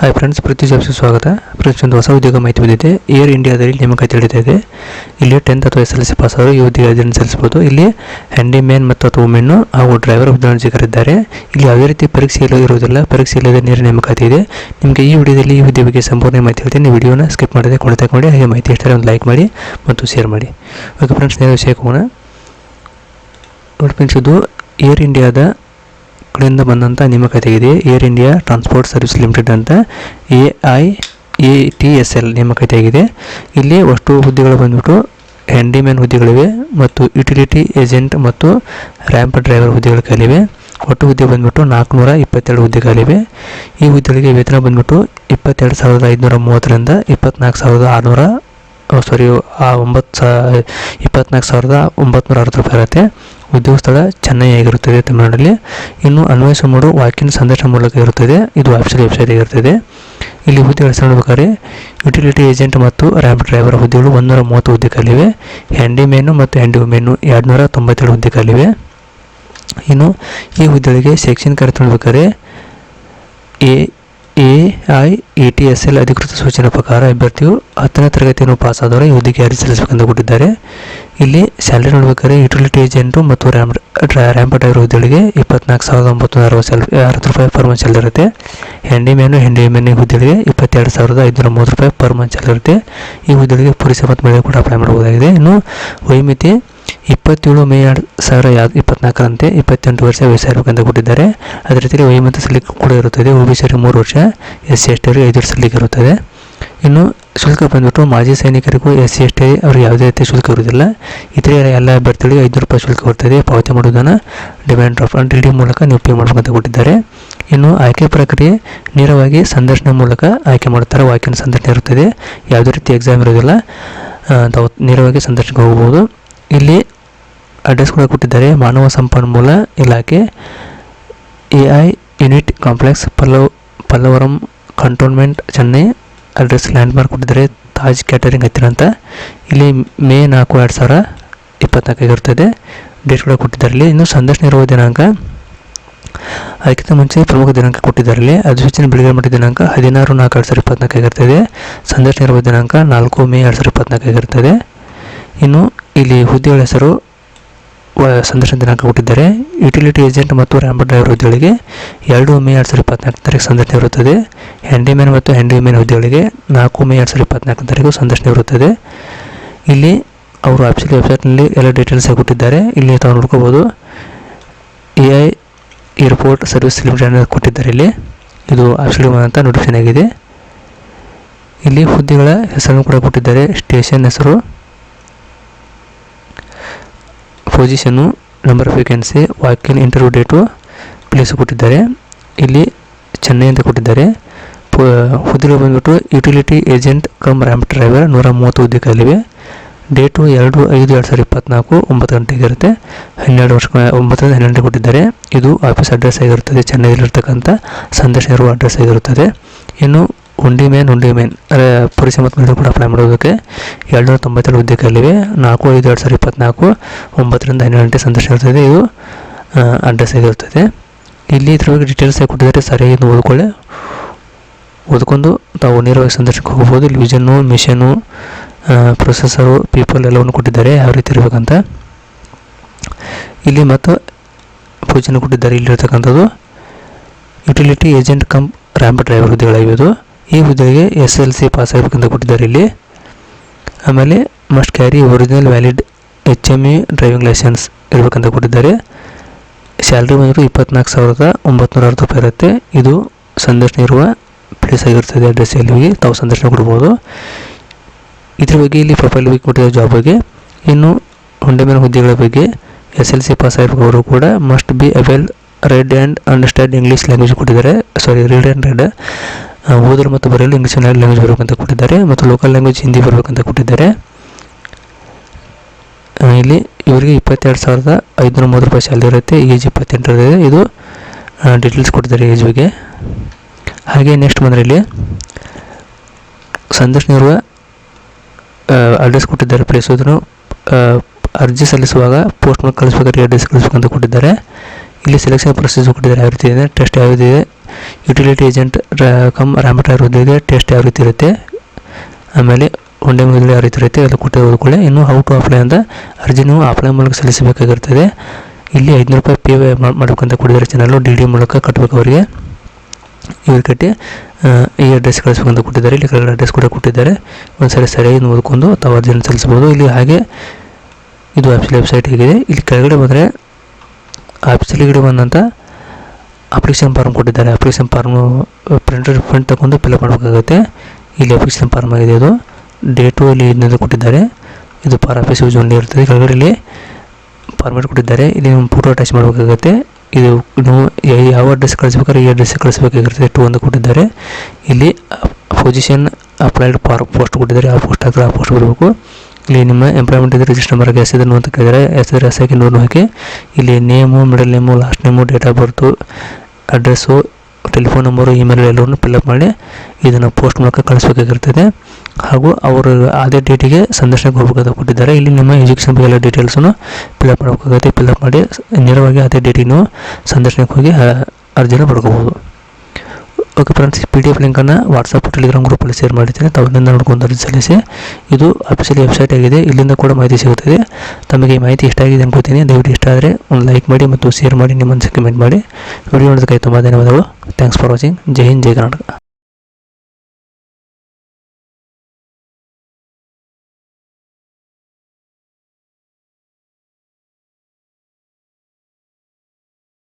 Hi friends ಪ್ರತಿ ಜಾಬ್ಸ್ಗೆ ಸ್ವಾಗತ friends ಒಂದು ಹೊಸ ಉದ್ಯೋಗ ಮಾಹಿತಿ ಬಂದಿದೆ ಏರ್ ಇಂಡಿಯಾದಲ್ಲಿ ನೇಮಕಾತಿ ಇದೆ ಇಲ್ಲಿ ಟೆಂತ್ ಅಥವಾ ಎಸ್ ಎಲ್ ಸಿ ಪಾಸ್ ಅವರು ಈ ಉದ್ಯೋಗ ಅರ್ಜಿಯನ್ನು ಸಲ್ಲಿಸಬಹುದು. ಇಲ್ಲಿ ಹ್ಯಾಂಡಿಮ್ಯಾನ್ ಮತ್ತು ಅಥವಾ ವುಮೆನ್ನು ಹಾಗೂ ಡ್ರೈವರ್ ಉದ್ಯೋಗಿಕರಿದ್ದಾರೆ ಇಲ್ಲಿ ಯಾವುದೇ ರೀತಿ ಪರೀಕ್ಷೆ ಇಲ್ಲ ಇರುವುದಿಲ್ಲ. ಪರೀಕ್ಷೆ ಇಲ್ಲದೆ ನೇರ ನೇಮಕಾತಿ ಇದೆ. ನಿಮಗೆ ಈ ವಿಡಿಯೋದಲ್ಲಿ ಈ ಹುದ್ದೆ ಬಗ್ಗೆ ಸಂಪೂರ್ಣ ಮಾಹಿತಿ ಹೇಳ್ತೀನಿ. ನೀವು ವಿಡಿಯೋನ ಸ್ಕಿಪ್ ಮಾಡದೆ ಕೊಡ್ತಾ ಮಾಡಿ ಹಾಗೆ ಮಾಹಿತಿ ಇಷ್ಟೇ ಒಂದು ಲೈಕ್ ಮಾಡಿ ಮತ್ತು ಶೇರ್ ಮಾಡಿ. ಓಕೆ ಫ್ರೆಂಡ್ಸ್ ನೇರ ವಿಷಯಕ್ಕೆ ಹೋಗೋಣ. ನೋಡಿ ಫ್ರೆಂಡ್ಸ್ ಇದು ಏರ್ ಇಂಡಿಯಾದ ಕಡೆಯಿಂದ ಬಂದಂಥ ನೇಮಕಾತಿ ಇದೆ air India transport service limited ಅಂತ A I A T S L ನೇಮಕಾತಿ ಆಗಿದೆ ಇಲ್ಲಿ ಅಷ್ಟು ಹುದ್ದೆಗಳು ಬಂದ್ಬಿಟ್ಟು ಹ್ಯಾಂಡಿಮ್ಯಾನ್ ಹುದ್ದೆಗಳಿವೆ ಮತ್ತು ಯುಟಿಲಿಟಿ ಏಜೆಂಟ್ ಮತ್ತು ರ್ಯಾಂಪ್ ಡ್ರೈವರ್ ಹುದ್ದೆಗಳು ಕಾಲಿವೆ. ಒಟ್ಟು ಹುದ್ದೆ ಬಂದ್ಬಿಟ್ಟು ನಾಲ್ಕುನೂರ ಇಪ್ಪತ್ತೆರಡು ಹುದ್ದೆ ಈ ಹುದ್ದೆಗಳಿಗೆ ವೇತನ ಬಂದ್ಬಿಟ್ಟು ಇಪ್ಪತ್ತೆರಡು ಸಾವಿರದ ಐದುನೂರ ಮೂವತ್ತರಿಂದ ಇಪ್ಪತ್ನಾಲ್ಕು ಸಾವಿರದ ಆರುನೂರ ಸಾರಿ ಆ, ಒಂಬತ್ತು ಸಾ, ಇಪ್ಪತ್ನಾಲ್ಕು ಸಾವಿರದ ಒಂಬತ್ತು ಅರವತ್ತು ರೂಪಾಯಿ ಇರುತ್ತೆ. ಉದ್ಯೋಗ ಸ್ಥಳ ಚೆನ್ನೈ ಆಗಿರುತ್ತದೆ ತಮಿಳುನಾಡಲ್ಲಿ. ಇನ್ನು ಅನ್ವಯಿಸುವ ಮೂರು ವಾಕಿನ್ ಸಂದರ್ಶನ ಮೂಲಕ ಇರುತ್ತದೆ. ಇದು ಆಫೀಷಿಯಲ್ ವೆಬ್ಸೈಟ್ ಆಗಿರುತ್ತದೆ ಇಲ್ಲಿ ಹುದ್ದೆ ಹೆಸರು ನೋಡ್ಬೇಕಾದ್ರೆ, ಯುಟಿಲಿಟಿ ಏಜೆಂಟ್ ಮತ್ತು ರ್ಯಾಂಪ್ ಡ್ರೈವರ್ ಹುದ್ದೆಗಳು ಒಂದೂರ ಮೂವತ್ತು ಹುದ್ದೆ ಹ್ಯಾಂಡಿ ಮೇನು ಮತ್ತು ಹ್ಯಾಂಡಿ ವುಮೆನ್ನು ಎರಡು ನೂರ ತೊಂಬತ್ತೆರಡು ಹುದ್ದೆ ಇನ್ನು ಈ ಹುದ್ದೆಗಳಿಗೆ ಶೈಕ್ಷಣಿಕ ನೋಡ್ಬೇಕಾದ್ರೆ, A A I E T S L ಅಧಿಕೃತ ಸೂಚನೆ ಪ್ರಕಾರ ಅಭ್ಯರ್ಥಿಯು ಹತ್ತನೇ ತರಗತಿಯನ್ನು ಪಾಸ್ ಆದವರು ಈ ಹುದ್ದೆಗೆ ಅರ್ಜಿ ಸಲ್ಲಿಸಬೇಕೆಂದು ಕೊಟ್ಟಿದ್ದಾರೆ. ಇಲ್ಲಿ ಸ್ಯಾಲ್ರಿ ನೋಡ್ಬೇಕಾದ್ರೆ ಯುಟಿಲಿಟಿ ಏಜೆಂಟು ಮತ್ತು ರ್ಯಾಂಪ್ ರ್ಯಾಂಪ್ ಡ್ರೈವರ್ ಹುದ್ದೆಗಳಿಗೆ ಇಪ್ಪತ್ನಾಲ್ಕು ಸಾವಿರದ ಒಂಬತ್ತು ಅರವತ್ತು ಸ್ಯಾಲ್ರಿ ಅರವತ್ತು ರೂಪಾಯಿ ಪರ್ ಮಂತ್ ಸ್ಯಾಲ್ರಿ ಇರುತ್ತೆ. ಹೆಂಡಿ ಮ್ಯಾನು ಹೆಂಡಿ ಮ್ಯಾನ್ ಹುದ್ದೆಗಳಿಗೆ ಇಪ್ಪತ್ತೆರಡು ಸಾವಿರದ ಐದುನೂರ ಮೂವತ್ತು ರೂಪಾಯಿ ಪರ್ ಮಂತ್ ಸ್ಯಾಲ್ರಿ ಇರುತ್ತೆ. ಈ ಹುದ್ದೆಗಳಿಗೆ ಪುರುಷ ಮತ್ತು ಮಹಿಳೆ ಕೂಡ ಅಪ್ಲೈ ಮಾಡಬಹುದಾಗಿದೆ. ಇನ್ನು ವೈಮಿತಿ, ಇಪ್ಪತ್ತೇಳು ಮೇ ಎರಡು ಸಾವಿರ ಯಾ- ಇಪ್ಪತ್ನಾಲ್ಕರಂತೆ ಇಪ್ಪತ್ತೆಂಟು ವರ್ಷ ವಯಸ್ಸಾಗಬೇಕಂತ ಕೊಟ್ಟಿದ್ದಾರೆ. ಅದೇ ರೀತಿ ವೈಮಂತ ಸಲ್ಲಿಕೆ ಕೂಡ ಇರುತ್ತದೆ. ಓ ಬಿ ಮೂರು ವರ್ಷ ಎಸ್ ಸಿ ಎಸ್ ಟಿ ಅವರಿಗೆ ಐದು ವರ್ಷ ಸಲ್ಲಿಕೆ ಇರುತ್ತದೆ. ಇನ್ನು ಶುಲ್ಕ ಬಂದ್ಬಿಟ್ಟು ಮಾಜಿ ಸೈನಿಕರಿಗೂ ಎಸ್ ಸಿ ಎಸ್ ಟಿ ಅವ್ರಿಗೆ ಯಾವುದೇ ರೀತಿ ಶುಲ್ಕ ಇರುವುದಿಲ್ಲ ಇತರೆ ಎಲ್ಲ ಅಭ್ಯರ್ಥಿಗಳಿಗೆ ಐದು ರೂಪಾಯಿ ಶುಲ್ಕ ಬರ್ತದೆ ಪಾವತಿ ಮಾಡುವುದನ್ನು ಡಿಮ್ಯಾಂಡ್ ಡ್ರಾಫ್ಟ್ ಡಿ ಡಿ ಮೂಲಕ ನೀವು ಪೇ ಮಾಡಬೇಕಂತ ಕೊಟ್ಟಿದ್ದಾರೆ. ಇನ್ನು ಆಯ್ಕೆ ಪ್ರಕ್ರಿಯೆ ನೇರವಾಗಿ ಸಂದರ್ಶನ ಮೂಲಕ ಆಯ್ಕೆ ಮಾಡುತ್ತಾರೆ. ವಾಕಿನ ಸಂದರ್ಶನ ಇರುತ್ತದೆ. ಯಾವುದೇ ರೀತಿ ಎಕ್ಸಾಮ್ ಇರೋದಿಲ್ಲ ತಾವು ನೇರವಾಗಿ ಸಂದರ್ಶನಕ್ಕೆ ಹೋಗ್ಬೋದು ಇಲ್ಲಿ ಅಡ್ರೆಸ್ ಕೂಡ ಕೊಟ್ಟಿದ್ದಾರೆ. ಮಾನವ ಸಂಪನ್ಮೂಲ ಇಲಾಖೆ A I unit complex Pallav, Pallavaram cantonment Chennai. Address landmark ಕೊಟ್ಟಿದ್ದಾರೆ ತಾಜ್ ಕ್ಯಾಟರಿಂಗ್ ಹತ್ತಿರ ಅಂತ. ಇಲ್ಲಿ ಮೇ ನಾಲ್ಕು ಎರಡು ಸಾವಿರ ಇಪ್ಪತ್ನಾಲ್ಕು ಇರ್ತದೆ ಡೇಟ್ ಕೂಡ ಕೊಟ್ಟಿದ್ದಾರೆ ಇಲ್ಲಿ. ಇನ್ನು ಸಂದರ್ಶನ ಇರುವ ದಿನಾಂಕ ಅದಕ್ಕಿಂತ ಮುಂಚೆ ಪ್ರಮುಖ ದಿನಾಂಕ ಕೊಟ್ಟಿದ್ದಾರೆ ಇಲ್ಲಿ. ಅಧಿಸೂಚನೆ ಬಿಡುಗಡೆ ಮಾಡಿದ ದಿನಾಂಕ, ಹದಿನಾರು ನಾಲ್ಕು ಎರಡು ಸಾವಿರ ಇಪ್ಪತ್ನಾಲ್ಕು ಆಗಿರ್ತದೆ ಸಂದರ್ಶನ ಇರುವ ದಿನಾಂಕ, ನಾಲ್ಕು ಮೇ ಎರಡು ಸಾವಿರ ಇಪ್ಪತ್ನಾಲ್ಕಾಗಿರ್ತದೆ ಇನ್ನು ಇಲ್ಲಿ ಹುದ್ದೆಗಳ ಹೆಸರು ಸಂದರ್ಶನ ದಿನಾಂಕ ಕೊಟ್ಟಿದ್ದಾರೆ. ಯುಟಿಲಿಟಿ ಏಜೆಂಟ್ ಮತ್ತು ರ್ಯಾಂಬರ್ ಡ್ರೈವರ್ ಹುದ್ದೆಗಳಿಗೆ ಎರಡು ಮೇ ಎರಡು ಸಾವಿರದ ಇಪ್ಪತ್ನಾಲ್ಕು ತಾರೀಕು ಸಂದರ್ಶನ ಇರುತ್ತದೆ. ಹ್ಯಾಂಡಿಮ್ಯಾನ್ ಮತ್ತು ಹ್ಯಾಂಡಿಮ್ಯಾನ್ ಹುದ್ದೆಗಳಿಗೆ ನಾಲ್ಕು ಮೇ ಎರಡು ಸಾವಿರದ ಇಪ್ಪತ್ನಾಲ್ಕು ತಾರೀಕು ಸಂದರ್ಶನ ಇರುತ್ತದೆ. ಇಲ್ಲಿ ಅವರು ಆಫೀಸಿಯಲ್ ವೆಬ್ಸೈಟ್ನಲ್ಲಿ ಎಲ್ಲ ಡೀಟೇಲ್ಸ್ ಕೊಟ್ಟಿದ್ದಾರೆ. ಇಲ್ಲಿ ತಾವು ನೋಡ್ಕೋಬೋದು A I airport service limited ಕೊಟ್ಟಿದ್ದಾರೆ ಇಲ್ಲಿ. ಇದು ಆಫೀಸಿಯಲ್ ಅಂತ ನೋಟಿಫಿಕೇಶನ್ ಆಗಿದೆ. ಇಲ್ಲಿ ಹುದ್ದೆಗಳ ಹೆಸರನ್ನು ಕೂಡ ಕೊಟ್ಟಿದ್ದಾರೆ. ಸ್ಟೇಷನ್ ಹೆಸರು position number of vacancy walk in interview date place ಕೊಟ್ಟಿದ್ದಾರೆ. ಇಲ್ಲಿ ಚೆನ್ನೈ ಅಂತ ಕೊಟ್ಟಿದ್ದಾರೆ. ಹುದ್ದೆ ಬಂದ್ಬಿಟ್ಟು utility agent cum ramp driver ನೂರ ಮೂವತ್ತು ಹುದ್ದೆಗಳಿವೆ. ಡೇಟು ಎರಡು ಐದು ಎರಡು ಸಾವಿರದ ಇಪ್ಪತ್ನಾಲ್ಕು ಒಂಬತ್ತು ಗಂಟೆಗೆ ಇರುತ್ತೆ. ಹನ್ನೆರಡು ವರ್ಷ, ಒಂಬತ್ತರಿಂದ ಹನ್ನೆರಡು ಕೊಟ್ಟಿದ್ದಾರೆ. ಇದು ಆಫೀಸ್ ಅಡ್ರೆಸ್ ಆಗಿರುತ್ತದೆ, ಚೆನ್ನೈಯಲ್ಲಿರ್ತಕ್ಕಂಥ ಸಂದೇಶ ಇರುವ ಅಡ್ರೆಸ್ ಆಗಿರುತ್ತದೆ. ಇನ್ನು ಉಂಡಿ ಮೇನ್ ಉಂಡಿ ಮೇನ್. ಅಂದರೆ ಪುರುಷ ಮತ್ತು ಮಹಿಳೆ ಕೂಡ ಅಪ್ಲೈ ಮಾಡೋದಕ್ಕೆ ಎರಡುನೂರ ತೊಂಬತ್ತೇಳು ಹುದ್ದೆ ಖಾಲಿವೆ ನಾಲ್ಕು, ಐದು, ಎರಡು ಸಾವಿರದ ಇಪ್ಪತ್ತ್ನಾಲ್ಕು ಒಂಬತ್ತರಿಂದ ಹನ್ನೆರಡು ಗಂಟೆ ಸಂದರ್ಶನ ಇರ್ತದೆ. ಇದು ಅಡ್ರೆಸ್ ಆಗಿರ್ತದೆ ಇಲ್ಲಿ ಇದ್ರ ಬಗ್ಗೆ ಡೀಟೇಲ್ಸ್ ಆಗಿ ಕೊಟ್ಟಿದ್ದಾರೆ. ಸರಿಯಾಗಿ ಓದ್ಕೊಳ್ಳಿ. ಓದ್ಕೊಂಡು ತಾವು ನೇರವಾಗಿ ಸಂದರ್ಶನಕ್ಕೆ ಹೋಗ್ಬೋದು. ಇಲ್ಲಿ ವಿಷನ್ನು ಮಿಷನ್ನು ಪ್ರೊಸೆಸರು ಪೀಪಲ್ ಎಲ್ಲವನ್ನು ಕೊಟ್ಟಿದ್ದಾರೆ. ಯಾವ ರೀತಿ ಇರಬೇಕಂತ. ಇಲ್ಲಿ ಮತ್ತು ಪೂಜೆನ ಕೊಟ್ಟಿದ್ದಾರೆ. ಇಲ್ಲಿರ್ತಕ್ಕಂಥದ್ದು. Utility agent cum ramp driver ಹುದ್ದೆಗಳಾಗಿವೆ ಇದು ಈ ಹುದ್ದೆಗೆ ಎಸ್ ಎಲ್ ಸಿ ಪಾಸ್ ಆಗಬೇಕಂತ ಕೊಟ್ಟಿದ್ದಾರೆ ಇಲ್ಲಿ. ಆಮೇಲೆ must carry original valid H M E driving licence ಇರಬೇಕಂತ ಕೊಟ್ಟಿದ್ದಾರೆ. ಸ್ಯಾಲ್ರಿ ಬಂದರೂ ಇಪ್ಪತ್ನಾಲ್ಕು ಸಾವಿರದ ಒಂಬತ್ತು ಅರವತ್ತು ರೂಪಾಯಿ ಇರುತ್ತೆ. ಇದು ಸಂದರ್ಶನ ಇರುವ ಪ್ಲೇಸ್ ಆಗಿರ್ತದೆ ಅಡ್ರೆಸ್ ಎಲ್ಲಿ ಹೋಗಿ ತಾವು ಸಂದರ್ಶನ ಕೊಡ್ಬೋದು. ಇದ್ರ ಬಗ್ಗೆ ಇಲ್ಲಿ ಪ್ರೊಫೈಲ್ ಬಗ್ಗೆ ಕೊಟ್ಟಿರೋ ಜಾಬ್ ಬಗ್ಗೆ. ಇನ್ನು ಹುಂಡೆಮೇನ ಹುದ್ದೆಗಳ ಬಗ್ಗೆ ಎಸ್ ಎಲ್ ಸಿ ಪಾಸ್ ಆಗಿರೋರು ಕೂಡ must be able read and understand English language ಕೊಟ್ಟಿದ್ದಾರೆ. ಸಾರಿ ರೀಡ್ ಆ್ಯಂಡ್ ರೆಡ್ ಓದಲು ಮತ್ತು ಬರೆಯಲು ಇಂಗ್ಲೀಷ್ ಲ್ಯಾಂಗ್ವೇಜ್ ಬರಬೇಕಂತ ಕೊಟ್ಟಿದ್ದಾರೆ ಮತ್ತು ಲೋಕಲ್ ಲ್ಯಾಂಗ್ವೇಜ್ ಹಿಂದಿ ಬರಬೇಕಂತ ಕೊಟ್ಟಿದ್ದಾರೆ. ಇಲ್ಲಿ ಇವರಿಗೆ ಇಪ್ಪತ್ತೆರಡು ಸಾವಿರದ ಐದುನೂರ ಮೂವತ್ತು ರೂಪಾಯಿ ಸ್ಯಾಲ್ರಿ ಇರುತ್ತೆ ಏಜ್ ಇಪ್ಪತ್ತೆಂಟರದಿದೆ ಇದು ಡೀಟೇಲ್ಸ್ ಕೊಟ್ಟಿದ್ದಾರೆ ಏಜ್ ಬಗ್ಗೆ. ಹಾಗೆ ನೆಕ್ಸ್ಟ್ ಬಂದರೆ ಇಲ್ಲಿ ಸಂದರ್ಶನ ಇರುವ ಅಡ್ರೆಸ್ ಕೊಟ್ಟಿದ್ದಾರೆ. ಪ್ಲೇಸ್ ಅದನ್ನು ಅರ್ಜಿ ಸಲ್ಲಿಸುವಾಗ ಪೋಸ್ಟ್ ಮಾಡಿ ಕಳಿಸ್ಬೇಕಾದ್ರೆ ಅಡ್ರೆಸ್ ಕಳಿಸ್ಬೇಕಂತ ಕೊಟ್ಟಿದ್ದಾರೆ. ಇಲ್ಲಿ ಸೆಲೆಕ್ಷನ್ ಪ್ರೊಸೀಜರ್ ಕೊಟ್ಟಿದ್ದಾರೆ. ಯಾವ ರೀತಿ ಇದೆ? ಟೆಸ್ಟ್ ಯಾವುದಿದೆ ಯುಟಿಲಿಟಿ ಏಜೆಂಟ್ ಕಮ್ ರಾಮಟ ಹುದ್ದೆಗೆ ಟೆಸ್ಟ್ ಯಾವ ರೀತಿ ಇರುತ್ತೆ? ಆಮೇಲೆ ಒಂದೇ ಮೊದಲು ಯಾವ ರೀತಿ ಇರುತ್ತೆ? ಅದು ಕೊಟ್ಟೆ ಕೂಡ ಇನ್ನು ಹೌ ಟು ಅಪ್ಲೈ ಅಂತ ಅರ್ಜಿ ನೀವು ಅಪ್ಲೈ ಮೂಲಕ ಸಲ್ಲಿಸಬೇಕಾಗಿರ್ತದೆ. ಇಲ್ಲಿ ಐದುನೂರು ರೂಪಾಯಿ ಪೇ ಮಾಡಬೇಕಂತ ಕೊಡಿದ್ರೆ ಚಾನಲ್ಲು ಡಿ ಡಿ ಮೂಲಕ ಕಟ್ಟಬೇಕು ಅವರಿಗೆ. ಇವ್ರು ಕಟ್ಟಿ ಈ ಅಡ್ರೆಸ್ ಕಳಿಸ್ಬೇಕಂತ ಕೊಟ್ಟಿದ್ದಾರೆ. ಇಲ್ಲಿ ಕೆಳಗಡೆ ಅಡ್ರೆಸ್ ಕೂಡ ಕೊಟ್ಟಿದ್ದಾರೆ. ಒಂದ್ಸರಿ ಸರಿಯಾಗಿ ಓದ್ಕೊಂಡು ತಾವು ಅರ್ಜಿಯನ್ನು ಸಲ್ಲಿಸ್ಬೋದು ಇಲ್ಲಿ ಹಾಗೆ ಇದು ಆಪ್ಸಿ ವೆಬ್ಸೈಟ್ ಹೇಗಿದೆ ಇಲ್ಲಿ ಕೆಳಗಡೆ ಬಂದರೆ ಆಫೀಸಲ್ಲಿ ಗಿಡ ಬಂದಂಥ ಅಪ್ಲಿಕೇಶನ್ ಫಾರ್ಮ್ ಕೊಟ್ಟಿದ್ದಾರೆ. ಅಪ್ಲಿಕೇಶನ್ ಫಾರ್ಮು ಪ್ರಿಂಟರ್ ಪ್ರಿಂಟ್ ತಗೊಂಡು ಫಿಲಪ್ ಮಾಡಬೇಕಾಗುತ್ತೆ. ಇಲ್ಲಿ ಅಪ್ಲಿಕೇಶನ್ ಫಾರ್ಮ್ ಆಗಿದೆ ಇದು ಡೇಟು ಅಲ್ಲಿ ಇದನ್ನೆಲ್ಲ ಕೊಟ್ಟಿದ್ದಾರೆ. ಇದು ಪಾರ್ ಆಫೀಸ್ ಯೂಸ್ ಒಂದು ಇರ್ತದೆ. ಕೆಳಗಡೆ ಇಲ್ಲಿ ಫಾರ್ಮೇಟ್ ಕೊಟ್ಟಿದ್ದಾರೆ. ಇಲ್ಲಿ ನಿಮ್ಮ ಫೋಟೋ ಅಟ್ಯಾಚ್ ಮಾಡಬೇಕಾಗುತ್ತೆ. ಇದು ನೀವು ಯಾವ ಅಡ್ರೆಸ್ ಕಳಿಸ್ಬೇಕಾದ್ರೆ ಈ ಅಡ್ರೆಸ್ ಕಳಿಸ್ಬೇಕಾಗಿರ್ತದೆ. ಟು ಅಂತ ಕೊಟ್ಟಿದ್ದಾರೆ. ಇಲ್ಲಿ ಪೊಸಿಷನ್ ಅಪ್ಲೈಡ್ ಫಾರ್ ಪೋಸ್ಟ್ ಕೊಟ್ಟಿದ್ದಾರೆ. ಆ ಪೋಸ್ಟ್ ಹಾಕಿದ್ರೆ ಆ ಪೋಸ್ಟ್ ಬರಬೇಕು. ಇಲ್ಲಿ ನಿಮ್ಮ ಎಂಪ್ಲಾಯ್ಮೆಂಟ್ ಇದ್ರೆ ರಿಜಿಸ್ಟರ್ ನಂಬರ್ ಇದನ್ನು ಅಂತ ಕೇಳಿದರೆ ಹೆಸರು ಎಸ್ ಹಾಕಿ ನೂರು ಹಾಕಿ. ಇಲ್ಲಿ name middle name last name date of birth address telephone number email ಎಲ್ಲವನ್ನು ಫಿಲ್ಅಪ್ ಮಾಡಿ ಇದನ್ನು ಪೋಸ್ಟ್ ಮೂಲಕ ಕಳಿಸ್ಬೇಕಾಗಿರ್ತದೆ. ಹಾಗೂ ಅವರು ಅದೇ ಡೇಟಿಗೆ ಸಂದರ್ಶನಕ್ಕೆ ಹೋಗ್ಬೇಕಂತ ಕೊಟ್ಟಿದ್ದಾರೆ. ಇಲ್ಲಿ ನಿಮ್ಮ ಎಜುಕೇಷನ್ ಬಗ್ಗೆ ಎಲ್ಲ ಡೀಟೇಲ್ಸನ್ನು ಫಿಲ್ಅಪ್ ಮಾಡಬೇಕಾಗುತ್ತೆ. ಫಿಲ್ಅಪ್ ಮಾಡಿ ನೇರವಾಗಿ ಅದೇ ಡೇಟಿಗೆ ನೀವು ಸಂದರ್ಶನಕ್ಕೆ ಹೋಗಿ ಅರ್ಜಿನ ಪಡ್ಕೋಬೋದು okay friends P D F ಲಿಂಕನ್ನು ವಾಟ್ಸಪ್ ಟೆಲಿಗ್ರಾಮ್ ಗ್ರೂಪಲ್ಲಿ ಶೇರ್ ಮಾಡಿದ್ದೇನೆ ತಾವಿಂದ ನೋಡ್ಕೊಂಡು ಸಲ್ಲಿಸಿ, ಇದು ಅಫಿಷಿಯಲ್ ವೆಬ್ಸೈಟ್ ಆಗಿದೆ. ಇಲ್ಲಿಂದ ಕೂಡ ಮಾಹಿತಿ ಸಿಗುತ್ತದೆ. ತಮಗೆ ಈ ಮಾಹಿತಿ ಇಷ್ಟ ಆಗಿದೆ ಅನ್ಕೋತೀನಿ ದಯವಿಟ್ಟು ಇಷ್ಟ ಆದರೆ ಒಂದು ಲೈಕ್ ಮಾಡಿ ಮತ್ತು ಶೇರ್ ಮಾಡಿ, ನಿಮ್ಮ ಕಮೆಂಟ್ ಮಾಡಿ. ವಿಡಿಯೋ ನೋಡೋದಕ್ಕೆ ತುಂಬ ಧನ್ಯವಾದಗಳು. Thanks for watching. ಜೈ ಹಿಂದ್, ಜೈ ಕರ್ನಾಟಕ.